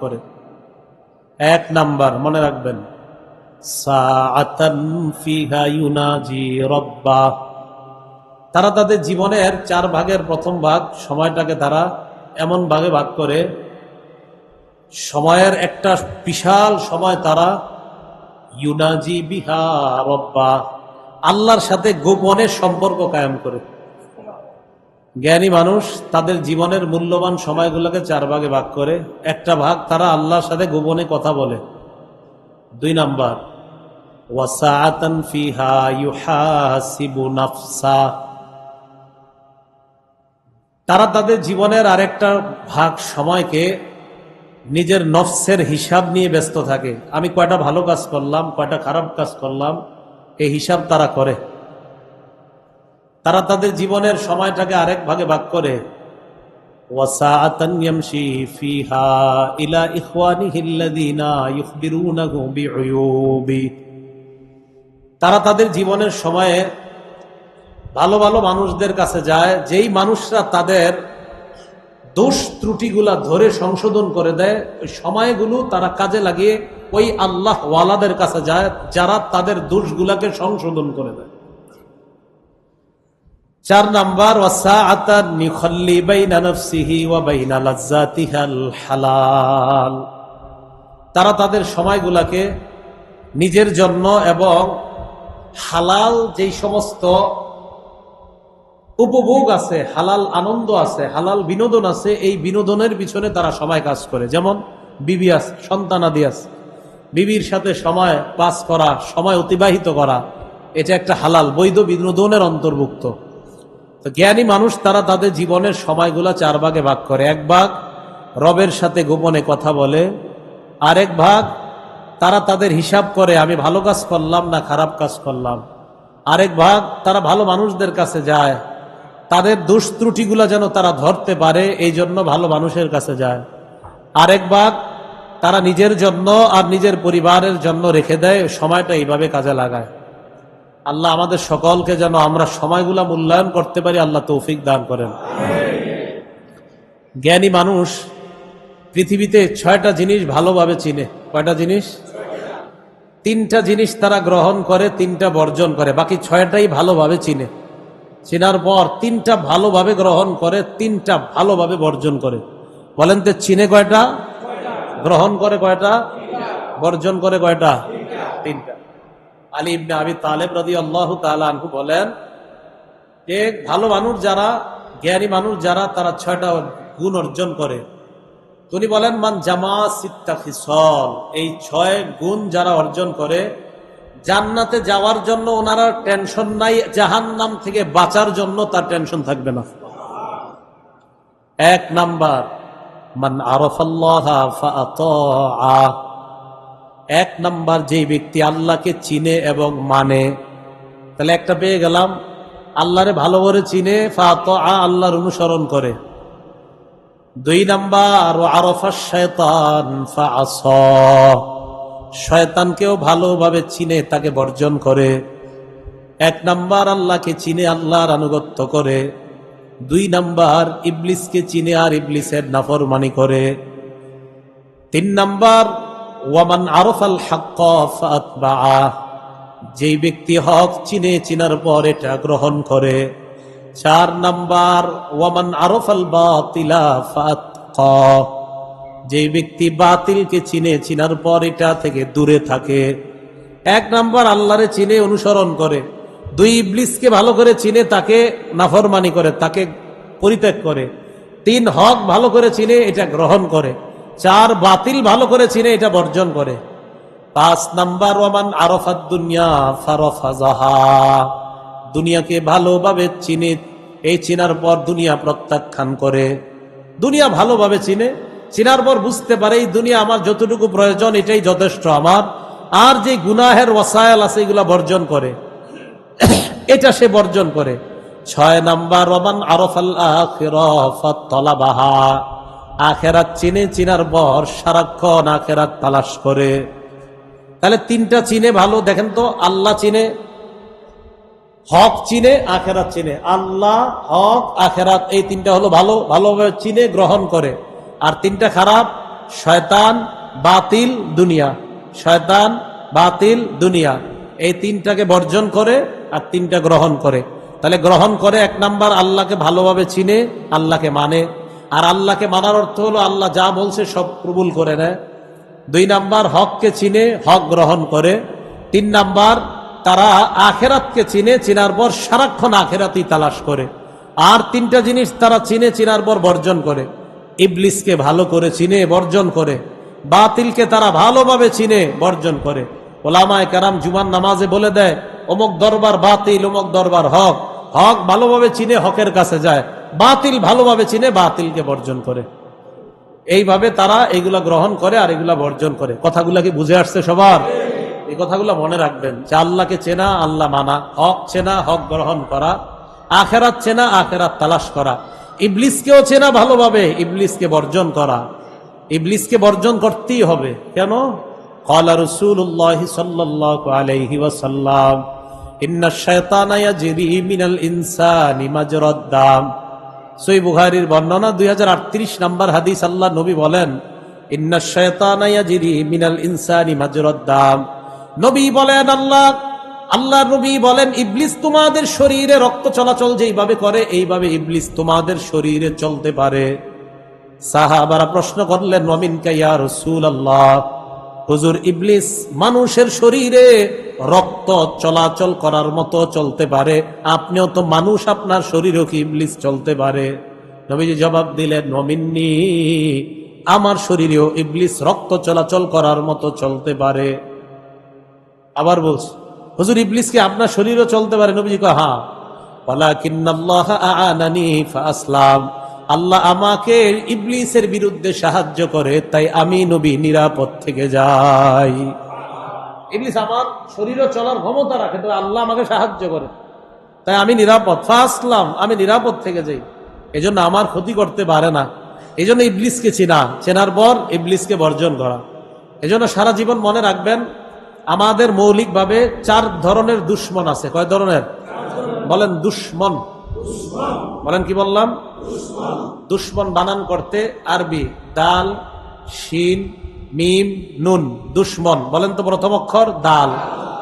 করে। এক নাম্বার, মনে রাখবেন। তারা তাদের জীবনের চার ভাগের প্রথম ভাগ সময়টাকে তারা এমন ভাগে ভাগ করে, সময়ের একটা বিশাল সময় তারা ইউনাজি বিহা রব্বা, আল্লাহর সাথে গোপনে সম্পর্ক কায়েম করে। জ্ঞানী মানুষ তাদের জীবনের মূল্যবান সময়গুলোকে চার ভাগে ভাগ করে, একটা ভাগ তারা আল্লাহর সাথে গোপনে কথা বলে। দুই নাম্বার নাফসা। তারা তাদের জীবনের আরেকটা ভাগ সময়কে নিজের নফসের হিসাব নিয়ে ব্যস্ত থাকে। আমি কয়টা ভালো কাজ করলাম, কয়টা খারাপ কাজ করলাম, এই হিসাব তারা করে। তারা তাদের জীবনের সময়টাকে আরেক ভাগে ভাগ করে তারা তাদের জীবনের সময়ে ভালো ভালো মানুষদের কাছে যায়, যেই মানুষরা তাদের দোষ ত্রুটিগুলা ধরে সংশোধন করে দেয়, ওই সময়গুলো তারা কাজে লাগিয়ে ওই আল্লাহ ওয়ালাদের কাছে যায়, যারা তাদের দোষগুলাকে সংশোধন করে দেয়। চার নাম্বার হালাল তারা তাদের সময়গুলাকে নিজের জন্য এবং হালাল যেই সমস্ত উপভোগ আছে, হালাল আনন্দ আছে, হালাল বিনোদন আছে, এই বিনোদনের পিছনে তারা সময় কাজ করে। যেমন বিবি আছে সন্তানাদি আছে। বিবির সাথে সময় পাস করা, সময় অতিবাহিত করা, এটা একটা হালাল, বৈধ বিনোদনের অন্তর্ভুক্ত। তো জ্ঞানী মানুষ, তারা তাদের জীবনের সময়গুলা চার ভাগে ভাগ করে। এক ভাগ রবের সাথে গোপনে কথা বলে, আরেক ভাগ তারা তাদের হিসাব করে, আমি ভালো কাজ করলাম না খারাপ কাজ করলাম। আরেক ভাগ তারা ভালো মানুষদের কাছে যায়, তাদের দোষ ত্রুটিগুলা যেন তারা ধরতে পারে, এই জন্য ভালো মানুষের কাছে যায়। আরেক ভাগ তারা নিজের জন্য আর নিজের পরিবারের জন্য রেখে দেয়, সময়টা এইভাবে কাজে লাগায়। আল্লাহ আমাদের সকলকে যেন আমরা সময়গুলা মূল্যায়ন করতে পারি, আল্লাহ তৌফিক দান করেন। জ্ঞানী মানুষ পৃথিবীতে ছয়টা জিনিস ভালোভাবে চিনে। কয়টা জিনিস? তিনটা জিনিস তারা গ্রহণ করে, তিনটা বর্জন করে। বাকি ছয়টাই ভালোভাবে চিনে। চেনার পর তিনটা ভালোভাবে গ্রহণ করে, তিনটা ভালোভাবে বর্জন করে। বলেন তো, চিনে কয়টা? গ্রহণ করে কয়টা? বর্জন করে কয়টা? তিনটা। আলী ইবনে আবি তালেব রাদি আল্লাহ তালু বলেন, যে ভালো মানুষ যারা, জ্ঞানী মানুষ যারা, তারা ছয়টা গুণ অর্জন করে। তিনি বলেন, মান জামা সিত্তা খিসল এই ছয় গুণ যারা অর্জন করে, জান্নাতে যাওয়ার জন্য ওনারা টেনশন নাই জাহান নাম থেকে বাঁচার জন্য তার টেনশন থাকবে না। এক নাম্বার, মান আরফ আরফাল্লাহ এক নাম্বার যে ব্যক্তি আল্লাহকে চিনে এবং মানে তাহলে একটা পেয়ে গেলাম, আল্লাহরে ভালো করে চিনে ফাত আল্লাহর অনুসরণ করে। দুই নাম্বার, আরফা শয়তান শয়তানকেও ভালোভাবে চিনে, তাকে বর্জন করে। এক নাম্বার, আল্লাহকে চিনে, আল্লাহর আনুগত্য করে। দুই নাম্বার, ইবলিসকে চিনে আর ইবলিসের নাফরমানি করে। তিন নাম্বার ওয়ামান আরফাল যেই ব্যক্তি হক চিনে চিনার পর এটা গ্রহণ করে। চার নাম্বার, ওয়ামান আরফাল বাতিলা যে ব্যক্তি বাতিলকে চিনে চিনার পর এটা থেকে দূরে থাকে। এক নাম্বার, আল্লাহরে চিনে অনুসরণ করে। দুই, ইবলিসকে ভালো করে চিনে তাকে নাফরমানি করে, তাকে পরিত্যাগ করে। তিন, হক ভালো করে চিনে এটা গ্রহণ করে। চার বাতিল ভালো করে চিনে, এটা বর্জন করে। পাঁচ নাম্বার, ওয়ামান আরফাত দুনিয়া ফারফাজাহা দুনিয়াকে ভালোভাবে চিনে, এই চিনার পর দুনিয়া প্রত্যাখ্যান করে। দুনিয়া ভালোভাবে চিনে, চিনার পর বুঝতে পারে, এই দুনিয়া আমার যতটুকু প্রয়োজন, এটাই যথেষ্ট আমার। আর যে গুনাহের ওয়াসায়াল আছে, এগুলা বর্জন করে। এটা সে বর্জন করে। ছয় নাম্বার ওমান রমান আরফাল তলাবাহা আখেরাত চিনে চিনার পর সারাক্ষণ আখেরাত তালাশ করে। তাহলে তিনটা চিনে ভালো, দেখেন তো, আল্লাহ চিনে, হক চিনে, আখেরাত চিনে। আল্লাহ, হক, আখেরাত, এই তিনটা হলো ভালো, ভালোভাবে চিনে, গ্রহণ করে। আর তিনটা খারাপ, শয়তান, বাতিল, দুনিয়া। শয়তান, বাতিল, দুনিয়া। এই তিনটাকে বর্জন করে আর তিনটা গ্রহণ করে। তাহলে গ্রহণ করে এক নাম্বার, আল্লাহকে ভালোভাবে চিনে, আল্লাহকে মানে। আর আল্লাহকে মানার অর্থ হলো আল্লাহ যা বলছে সব কবুল করে নেয়। দুই নাম্বার, হককে চিনে, হক গ্রহণ করে। তিন নাম্বার, তারা আখেরাতকে চিনে, চিনার পর সারাক্ষণ আখেরাতই তালাশ করে। আর তিনটা জিনিস তারা চিনে, চিনার পর বর্জন করে। ইবলিসকে ভালো করে চিনে, বর্জন করে। বাতিলকে তারা ভালোভাবে চিনে, বর্জন করে। ওলামায় কারাম জুমান নামাজে বলে দেয়, অমুক দরবার বাতিল, অমুক দরবার হক। হক ভালোভাবে চিনে, হকের কাছে যায়। বাতিল ভালোভাবে চিনে, বাতিলকে বর্জন করে। এইভাবে তারা এগুলা গ্রহণ করে আর এগুলা বর্জন করে। কথাগুলা কি বুঝে আসছে সবার? এই কথাগুলো মনে রাখবেন যে আল্লাহকে চেনা, আল্লাহ মানা। হক চেনা, হক গ্রহণ করা। আখেরাত চেনা, আখেরাত তালাশ করা। ইবলিসকেও চেনা ভালোভাবে, ইবলিসকে বর্জন করা। ইবলিসকে বর্জন করতেই হবে। কেন? কলা রসুল্লাহ সাল্লাহ আলাইহি ওয়াসাল্লাম ইন্না শায়তানা ইয়াজরি মিনাল ইনসানি মাজরাদ্দাম সই বুখারির বর্ণনা দুই নাম্বার হাদিস আল্লাহ নবী বলেন নবী বলেন, আল্লাহ আল্লাহ নবী বলেন, ইবলিস তোমাদের শরীরে রক্ত চলাচল যেইভাবে করে, এইভাবে ইবলিস তোমাদের শরীরে চলতে পারে। সাহাবারা প্রশ্ন করলেন নমিন কাইয়া রসুল আল্লাহ হুজুর ইবলিস মানুষের শরীরে রক্ত চলাচল করার মতো চলতে পারে। আপনিও তো মানুষ, আপনার শরীরও কি ইবলিস চলতে পারে? নবীজি জবাব দিলেন নমিন্নি আমার শরীরেও ইবলিস রক্ত চলাচল করার মতো চলতে পারে। আবার বলছি, হুজুর ইবলিস কি আপনার শরীরও চলতে পারে? নবীজি কয় হ্যাঁ। ওয়ালাকিন্নাল্লাহ আ'আনানি ফাআসলাম। আল্লাহ আমাকে ইবলিসের বিরুদ্ধে সাহায্য করে তাই আমি নবী নিরাপদ থেকে যাই। ইবলিস আমার শরীরও চলার ক্ষমতা রাখে তো আল্লাহ আমাকে সাহায্য করে। তাই আমি নিরাপদ। ফাসলাম আমি নিরাপদ থেকে যাই। এই জন্য আমার ক্ষতি করতে পারে না। এই জন্য ইবলিসকে চিনা। চেনার পর ইবলিসকে বর্জন করা। এই জন্য সারা জীবন মনে রাখবেন আমাদের মৌলিকভাবে চার ধরনের দুশ্মন আছে। কয় ধরনের? বলেন দুশ্মন। বলেন কি বললাম? দুশ্মন বানান করতে আরবি, দাল, শিন, মিম, নুন, দুশ্মন। বলেন তো প্রথম অক্ষর দাল,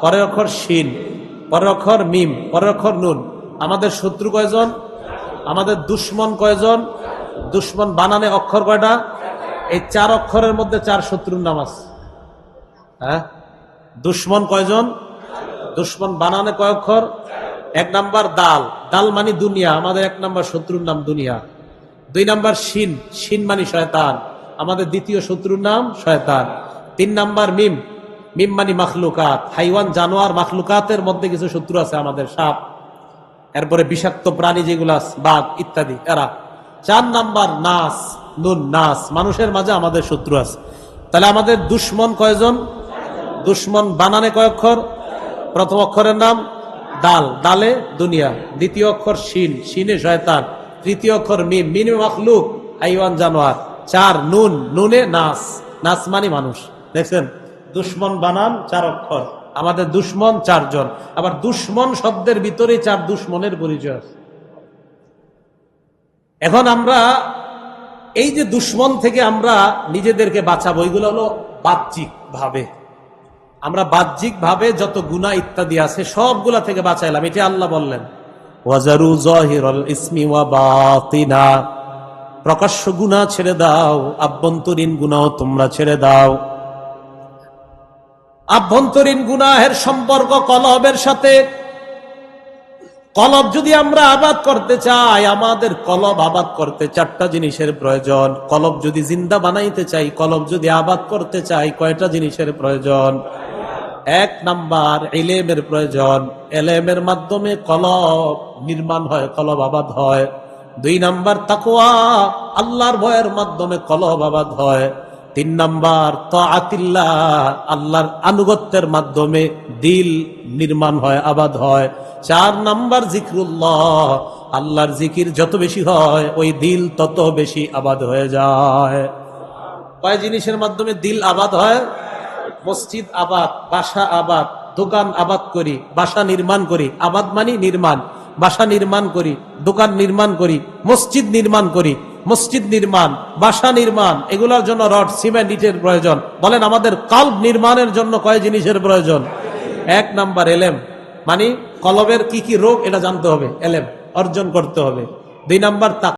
পরের অক্ষর শিন, পরের অক্ষর মিম, পরের অক্ষর নুন। আমাদের শত্রু কয়জন? আমাদের দুশ্মন কয়জন? দুশ্মন বানানে অক্ষর কয়টা? এই চার অক্ষরের মধ্যে চার শত্রুর নাম আছে। হ্যাঁ? দুশ্মন কয়জন? দুশ্মন বানানে কয় অক্ষর? এক নাম্বার দাল। দাল মানে দুনিয়া, আমাদের এক নাম্বার শত্রুর নাম দুনিয়া। দুই নাম্বার শিন শিন মানে শয়তান। আমাদের দ্বিতীয় শত্রুর নাম শয়তান। তিন নাম্বার মিম মিম মানে মাখলুকাত। হাইওয়ান, জানোয়ার, মাখলুকাতের মধ্যে কিছু শত্রু আছে আমাদের, সাপ, এরপরে বিষাক্ত প্রাণী যেগুলো বাঘ ইত্যাদি, এরা। চার নাম্বার নাস, নুন, নাস। মানুষের মাঝে আমাদের শত্রু আছে। তাহলে আমাদের দুশ্মন কয়জন? দুশ্মন বানানে কয় অক্ষর প্রথম অক্ষরের নাম দাল, দালে দুনিয়া, দ্বিতীয় অক্ষর শিন, শিনে শয়তান, তৃতীয় অক্ষর মিম মিনে মখলুক আইওয়ান জানোয়ার, চার নুন, নুনে নাস নাস মানে মানুষ। দেখছেন? দুশ্মন বানান, চার অক্ষর। আমাদের দুশ্মন চারজন। আবার দুশ্মন শব্দের ভিতরে চার দুশ্মনের পরিচয় এখন আমরা এই যে দুশ্মন থেকে আমরা নিজেদেরকে বাঁচাবো, এগুলো হলো বাহ্যিক ভাবে আমরা বাহ্যিক ভাবে যত গুণা ইত্যাদি আছে সবগুলা থেকে বাঁচাইলাম, এটা আল্লাহ বললেন। প্রকাশ্য গুণা ছেড়ে দাও, আভ্যন্তরীণ গুণাও তোমরা ছেড়ে দাও। আভ্যন্তরীণ সম্পর্ক কলবের সাথে। কলব যদি আমরা আবাদ করতে চাই, আমাদের কলব আবাদ করতে চারটা জিনিসের প্রয়োজন। কলব যদি জিন্দা বানাইতে চাই কলব যদি আবাদ করতে চাই, কয়টা জিনিসের প্রয়োজন? এক নাম্বার এলেমের প্রয়োজন। এলেমের মাধ্যমে কলব নির্মাণ হয়, কলব আবাদ হয়। দুই নাম্বার তাকুয়া আল্লাহর ভয়ের মাধ্যমে কলব আবাদ হয়। তিন নাম্বার তাআতিল্লাহ, আল্লাহর আনুগত্যের মাধ্যমে দিল নির্মাণ হয়, আবাদ হয়। চার নাম্বার জিক্রুল্লাহ, আল্লাহর জিকির যত বেশি হয়, ওই দিল তত বেশি আবাদ হয়ে যায়। কয় জিনিসের মাধ্যমে দিল আবাদ হয়? মসজিদ আবাদ, বাসা আবাদ, দোকান আবাদ করি, বাসা নির্মাণ করি, আবাদ মানি নির্মাণ, বাসা নির্মাণ করি, দোকান নির্মাণ করি, মসজিদ নির্মাণ করি, মসজিদ নির্মাণ, বাসা নির্মাণ, এগুলোর জন্য রড, সিমেন্ট, ইটের প্রয়োজন। বলেন আমাদের কাল্ব নির্মাণের জন্য কয় জিনিসের প্রয়োজন? এক নাম্বার, এলেম। মানে কলবের কি কি রোগ, এটা জানতে হবে। এলেম অর্জন করতে হবে। দুই নাম্বার